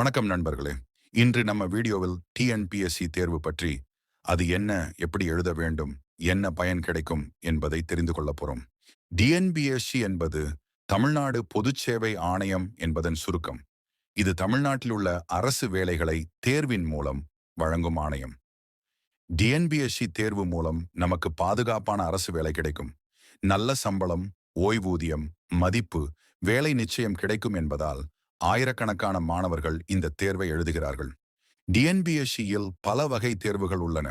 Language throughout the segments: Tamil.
வணக்கம் நண்பர்களே. இன்று நம்ம வீடியோவில் டிஎன்பிஎஸ்சி தேர்வு பற்றி அது என்ன எப்படி எழுத வேண்டும் என்ன பயன் கிடைக்கும் என்பதை தெரிந்து கொள்ள போறோம். டிஎன்பிஎஸ்சி என்பது தமிழ்நாடு பொதுச்சேவை ஆணையம் என்பதன் சுருக்கம். இது தமிழ்நாட்டில் உள்ள அரசு வேலைகளை தேர்வின் மூலம் வழங்கும் ஆணையம். டிஎன்பிஎஸ்சி தேர்வு மூலம் நமக்கு பாதுகாப்பான அரசு வேலை கிடைக்கும். நல்ல சம்பளம் ஓய்வூதியம் மதிப்பு வேலை நிச்சயம் கிடைக்கும் என்பதால் ஆயிரக்கணக்கான மாணவர்கள் இந்த தேர்வை எழுதுகிறார்கள். டிஎன்பிஎஸ்சியில் பல வகை தேர்வுகள் உள்ளன.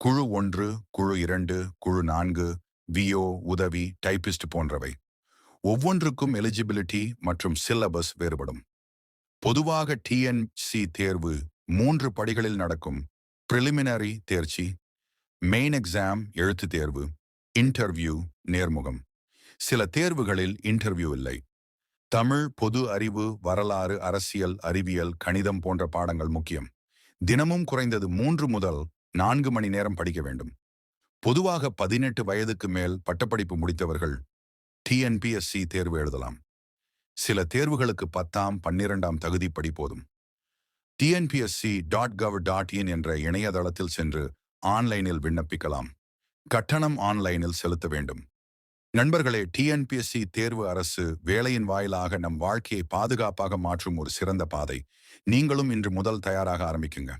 குழு ஒன்று குழு இரண்டு குழு நான்கு விஓ உதவி டைபிஸ்ட் போன்றவை. ஒவ்வொன்றுக்கும் எலிஜிபிலிட்டி மற்றும் சிலபஸ் வேறுபடும். பொதுவாக டிஎன்சி தேர்வு மூன்று படிகளில் நடக்கும். பிரிலிமினரி தேர்ச்சி மெயின் எக்ஸாம் எழுத்து தேர்வு இன்டர்வியூ நேர்முகம். சில தேர்வுகளில் இன்டர்வியூ இல்லை. தமிழ் பொது அறிவு வரலாறு அரசியல் அறிவியல் கணிதம் போன்ற பாடங்கள் முக்கியம். தினமும் குறைந்தது மூன்று முதல் நான்கு மணி நேரம் படிக்க வேண்டும். பொதுவாக பதினெட்டு வயதுக்கு மேல் பட்டப்படிப்பு முடித்தவர்கள் டிஎன்பிஎஸ்சி தேர்வு எழுதலாம். சில தேர்வுகளுக்கு பத்தாம் பன்னிரெண்டாம் தகுதிப்படி போதும். TNPSC dot gov dot in என்ற இணையதளத்தில் சென்று ஆன்லைனில் விண்ணப்பிக்கலாம். கட்டணம் ஆன்லைனில் செலுத்த வேண்டும். நண்பர்களே டிஎன்பிஎஸ்சி தேர்வு அரசு வேலையின் வாயிலாக நம் வாழ்க்கையை பாதுகாப்பாக மாற்றும் ஒரு சிறந்த பாதை. நீங்களும் இன்று முதல் தயாராக ஆரம்பிக்குங்க.